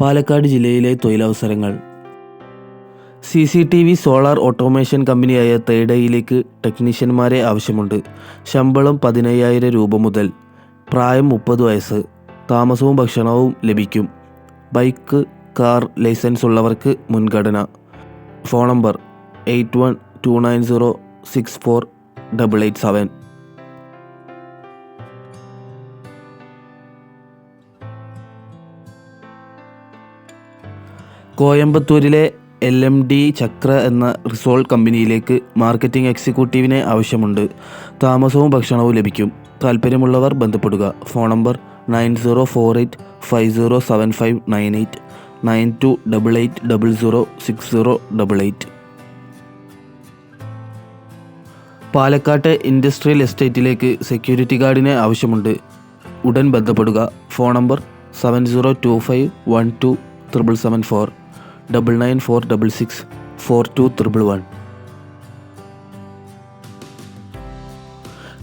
പാലക്കാട് ജില്ലയിലെ തൊഴിലവസരങ്ങൾ. C C T V solar automation കമ്പനിയായ തേഡയിലേക്ക് ടെക്നീഷ്യന്മാരെ ആവശ്യമുണ്ട്. ശമ്പളം പതിനയ്യായിരം രൂപ മുതൽ പ്രായം മുപ്പത് വയസ്സ്. താമസവും ഭക്ഷണവും ലഭിക്കും. ബൈക്ക് കാർ ലൈസൻസ് ഉള്ളവർക്ക് മുൻഗണന. Phone number eight one two nine zero six four double eight seven. കോയമ്പത്തൂരിലെ L M D Chakra എന്ന റിസോൾട്ട് കമ്പനിയിലേക്ക് മാർക്കറ്റിംഗ് എക്സിക്യൂട്ടീവിനെ ആവശ്യമുണ്ട്. താമസവും ഭക്ഷണവും ലഭിക്കും. താല്പര്യമുള്ളവർ ബന്ധപ്പെടുക. Phone number nine zero four eight five zero seven five nine eight nine two double eight double zero six zero double eight. പാലക്കാട്ടെ industrial എസ്റ്റേറ്റിലേക്ക് സെക്യൂരിറ്റി ഗാർഡിനെ ആവശ്യമുണ്ട്. ഉടൻ ബന്ധപ്പെടുക. Phone number seven zero two five one two triple seven four. Double nine four double six four two triple one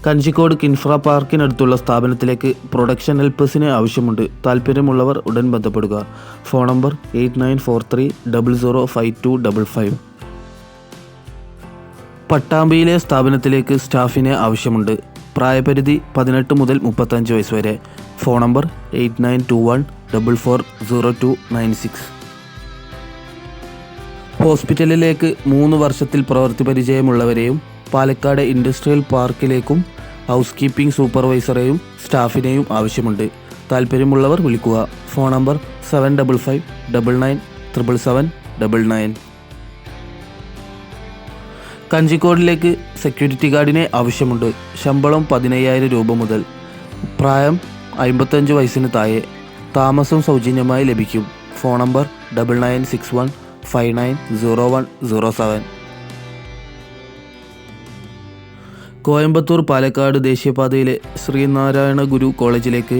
Kanjikode KINFRA പാർക്കിനടുത്തുള്ള സ്ഥാപനത്തിലേക്ക് production ഹെൽപ്പേഴ്സിനെ ആവശ്യമുണ്ട്. താല്പര്യമുള്ളവർ ഉടൻ ബന്ധപ്പെടുക. Phone number eight nine four three double zero five two double five പട്ടാമ്പിയിലെ സ്ഥാപനത്തിലേക്ക് സ്റ്റാഫിനെ ആവശ്യമുണ്ട്. പ്രായപരിധി പതിനെട്ട് മുതൽ മുപ്പത്തഞ്ച് വയസ്സ് വരെ. Phone number eight nine two one double four zero two nine six ഹോസ്പിറ്റലിലേക്ക് മൂന്ന് വർഷത്തിൽ പ്രവൃത്തി പരിചയമുള്ളവരെയും പാലക്കാട് ഇൻഡസ്ട്രിയൽ പാർക്കിലേക്കും ഹൗസ് കീപ്പിംഗ് സൂപ്പർവൈസറെയും സ്റ്റാഫിനെയും ആവശ്യമുണ്ട്. താല്പര്യമുള്ളവർ വിളിക്കുക. Phone number seven double five double nine triple seven double nine കഞ്ചിക്കോടിലേക്ക് security ഗാർഡിനെ ആവശ്യമുണ്ട്. ശമ്പളം പതിനയ്യായിരം രൂപ മുതൽ. പ്രായം അമ്പത്തഞ്ച് വയസ്സിന് താഴെ. താമസം സൗജന്യമായി ലഭിക്കും. Phone number double nine six one five nine zero one zero seven. Coimbatore Palakkad ദേശീയപാതയിലെ ശ്രീനാരായണ ഗുരു കോളേജിലേക്ക്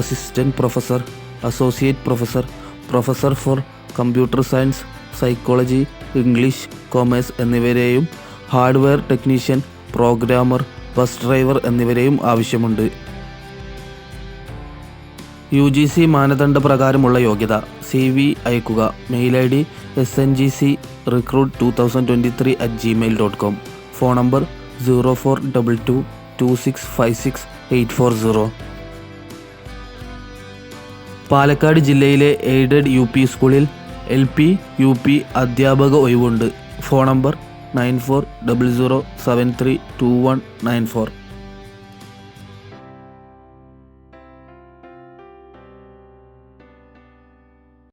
assistant professor associate professor professor for computer science psychology English commerce എന്നിവരെയും hardware technician programmer bus driver എന്നിവരെയും ആവശ്യമുണ്ട്. യു ജി സി മാനദണ്ഡ പ്രകാരമുള്ള യോഗ്യത. C V അയക്കുക mail I D S N G C recruit two thousand twenty three at Gmail dot com phone number zero four double two two six five six eight four zero Palakkad ജില്ലയിലെ aided U P സ്കൂളിൽ L P U P അധ്യാപക ഒഴിവുണ്ട്. Phone number nine four double zero seven three two one nine four